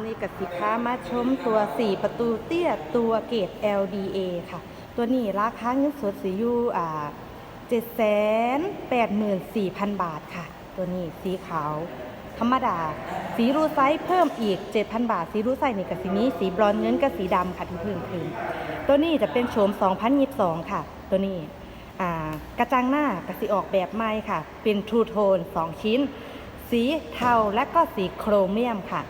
วันนี้กับสิค้ามาชมตัว 4 ประตูเตี้ยตัวเกรด LDA ค่ะ ตัวนี้ราคาเงินสดสีอยู่อ่า784,000บาทค่ะ ตัวนี้สีขาว ธรรมดา สีรูไซส์เพิ่มอีก 7,000 บาท สีรูไซส์นี่กับสีนี้ สีบรอนเงินกับสีดำค่ะที่เพิ่มขึ้นตัวนี้จะเป็นโฉม2022 ค่ะ ตัวนี้กระจังหน้ากระสีออกแบบใหม่ค่ะ เป็นทรูโทน 2 ชิ้น สีเทาและก็สีโครเมียมค่ะ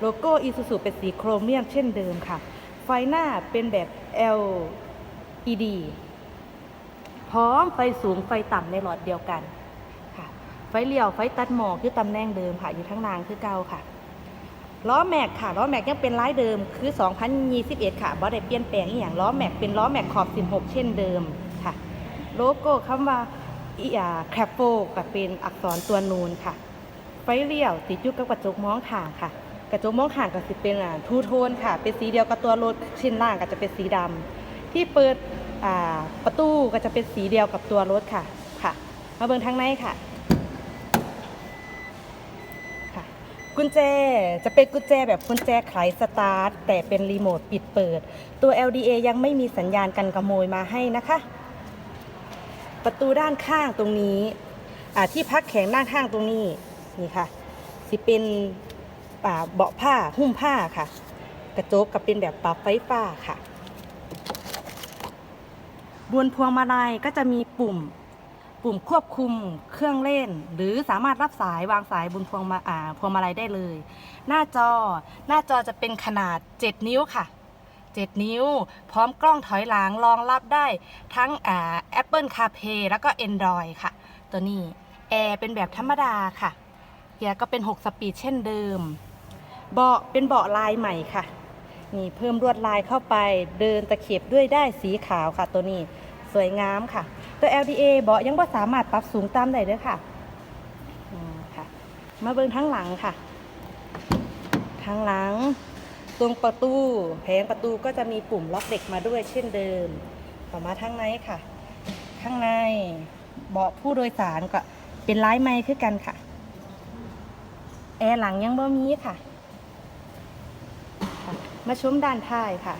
โลโก้อีซูซูเป็นสีโครเมียมเช่นเดิมค่ะ ไฟหน้าเป็นแบบ LED พร้อมไฟสูงไฟต่ำในหลอดเดียวกันค่ะ ไฟเลี้ยวไฟตัดหมอกคือตำแหน่งเดิมค่ะ อยู่ทั้งรางคือเก่าค่ะล้อแม็กค่ะล้อแม็กยังเป็นลายเดิมคือ 2021 ค่ะบ่ได้เปลี่ยนแปลงอีหยังล้อแม็กเป็นล้อแม็กขอบ 16 เช่นเดิมค่ะ โลโก้คำว่าอีอาแคปโฟก็เป็นอักษรตัวนูนค่ะ ไฟเลี้ยวติดอยู่กับกระจกมองข้างค่ะ กระจกมองข้างก็สิเป็นอ่าทูโทนค่ะ เป็นสีเดียวกับตัวรถชิ้นล่างก็จะเป็นสีดำที่เปิดอ่าประตูก็จะเป็นสีเดียวกับตัวรถค่ะค่ะ มาเบิ่งทางในค่ะค่ะ กุญแจจะเป็นกุญแจแบบกุญแจไขสตาร์ทแต่เป็นรีโมทปิดเปิด ตัว LDA ยังไม่มีสัญญาณกันขโมยมาให้นะคะ ประตูด้านข้างตรงนี้ที่พักแขงด้านข้างตรงนี้ นี่ค่ะ สิเป็นเบาะผ้าหุ้มผ้าค่ะ กระจกก็เป็นแบบปรับไฟฟ้าค่ะบนพวงมาลัยก็จะมีปุ่ม ปุ่มควบคุมเครื่องเล่น หรือสามารถรับสายวางสายบนพวงมาอ่าพวงมาลัยได้เลย หน้าจอหน้าจอจะเป็นขนาด 7 นิ้วค่ะ 7 นิ้ว พร้อมกล้องถอยหลังรองรับได้ทั้งอ่า Apple CarPlay แล้วก็ Android ค่ะ ตัวนี้แอร์เป็นแบบธรรมดาค่ะ เกียร์ก็เป็น 6 สปีดเช่นเดิม เบาะเป็นเบาะลายใหม่ค่ะ นี่เพิ่มลวดลายเข้าไปเดินตะเข็บด้วยได้สีขาวค่ะ ตัวนี้สวยงามค่ะ ตัว LDA เบาะยังบ่สามารถปรับสูงตามได้เด้วยค่ะมค่ะ มาเบิ่งทั้งหลังค่ะทางหลัง ตรงประตูแผงประตูก็จะมีปุ่มล็อกเด็กมาด้วยเช่นเดิมต่อมาทางในค่ะ ข้างในเบาะผู้โดยสารก็เป็นลายไม้คือกันค่ะ แอร์หลังยังบ่มีค่ะ มาชมด้านท้ายค่ะ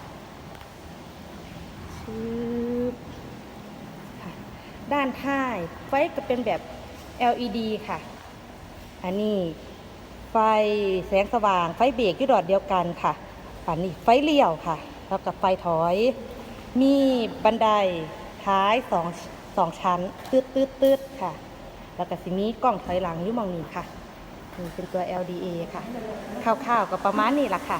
ชืบค่ะ ด้านท้ายไฟก็เป็นแบบ LED ค่ะ อันนี้ไฟแสงสว่าง ไฟเบรกที่ดอดเดียวกันค่ะ อันนี้ไฟเลี้ยวค่ะ แล้วกับไฟถอย มีบันไดท้ายสองสองชั้น ตืดตืดตืดค่ะ แล้วก็สิมีกล้องถอยหลังอยู่มองนี้ค่ะ นี่เป็นตัว LDA ค่ะคร่าวๆก็ประมาณนี้ละค่ะ